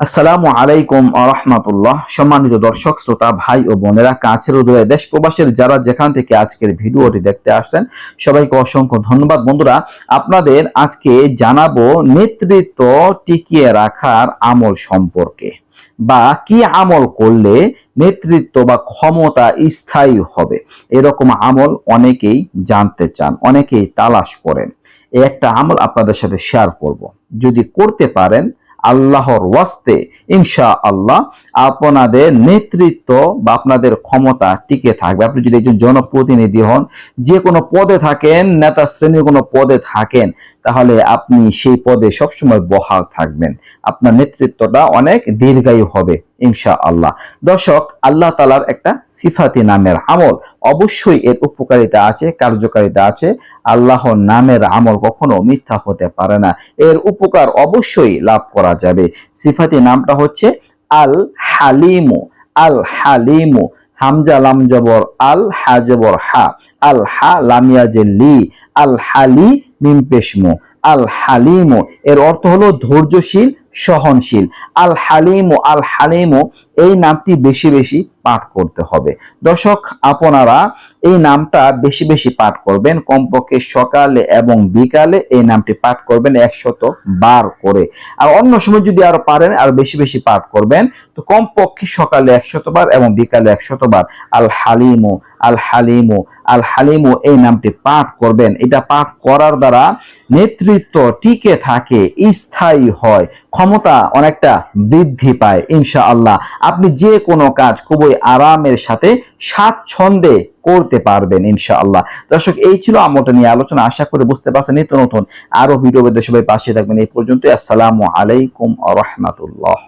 আসসালামু আলাইকুম আরহামাতুল্লাহ সম্মানিত দর্শক, শ্রোতা, ভাই ও বোনেরা, কাছের দূরে দেশ প্রবাসের যারা যেখান থেকে আজকের ভিডিওটি দেখতে আসছেন, সবাইকে অসংখ্য ধন্যবাদ। বন্ধুরা, আপনাদের আজকে জানাব নেতৃত্ব টিকিয়ে রাখার আমল সম্পর্কে বা কি আমল করলে নেতৃত্ব বা ক্ষমতা স্থায়ী হবে। এরকম আমল অনেকেই জানতে চান, অনেকেই তালাশ করেন। এই একটা আমল আপনাদের সাথে শেয়ার করব। যদি করতে পারেন আল্লাহর ওয়াস্তে ইনশা আল্লাহ আপনাদের নেতৃত্ব বা আপনাদের ক্ষমতা টিকে থাকবে। আপনি যদি একজন জনপ্রতিনিধি হন, যে কোনো পদে থাকেন, নেতা শ্রেণির কোনো পদে থাকেন, তাহলে আপনি সেই পদে সবসময় বহাল থাকবেন। আপনার নেতৃত্বটা অনেক দীর্ঘায়ু হবে। ইনশা আল্লাহ দর্শক, আল্লাহ তালার একটা সিফাতি নামের আমল অবশ্যই এর উপকারিতা আছে, কার্যকারিতা আছে। আল্লাহর নামের আমল কখনো মিথ্যা হতে পারে না। এর উপকার অবশ্যই লাভ করা যাবে। সিফাতি নামটা হচ্ছে আল হালিমু আল হালিমু হামজা, লাম, জবর আল হা জবর হা আল হা লামিয়া লি আল হালি মিম পেশমু আল হালিমু এর অর্থ হলো ধৈর্যশীল সহনশীল। আল হালিমু আল হালিমু, এই নামটি বেশি বেশি পাঠ করতে হবে। দর্শক, আপনারা এই নামটা বেশি বেশি পাঠ করবেন। কমপক্ষে সকালে এবং বিকালে এই নামটি পাঠ করবেন একশত বার করে। আর অন্য সময় যদি আরও পারেন, আর বেশি বেশি পাঠ করবেন, তো কমপক্ষে সকালে একশত বার এবং বিকালে একশত বার। আল হালিমু আল হালিমু আল হালিমু, এই নামটি পাঠ করবেন। এটা পাঠ করার দ্বারা নেতৃত্ব টিকে থাকে, স্থায়ী হয়। ক্ষমতা অনেকটা বৃদ্ধি পায় ইনশা আল্লাহ আপনি যে কোনো কাজ খুবই আরামের সাথে স্বাচ্ছন্দে করতে পারবেন ইনশা আল্লাহ দর্শক, এই ছিল আমটা নিয়ে আলোচনা। আশা করে বুঝতে পারছেন, নিত্য নতুন আরও ভিডিও সবাই পাশে থাকবেন। এই পর্যন্ত আসসালামু আলাইকুম রহমাতুল্লাহ।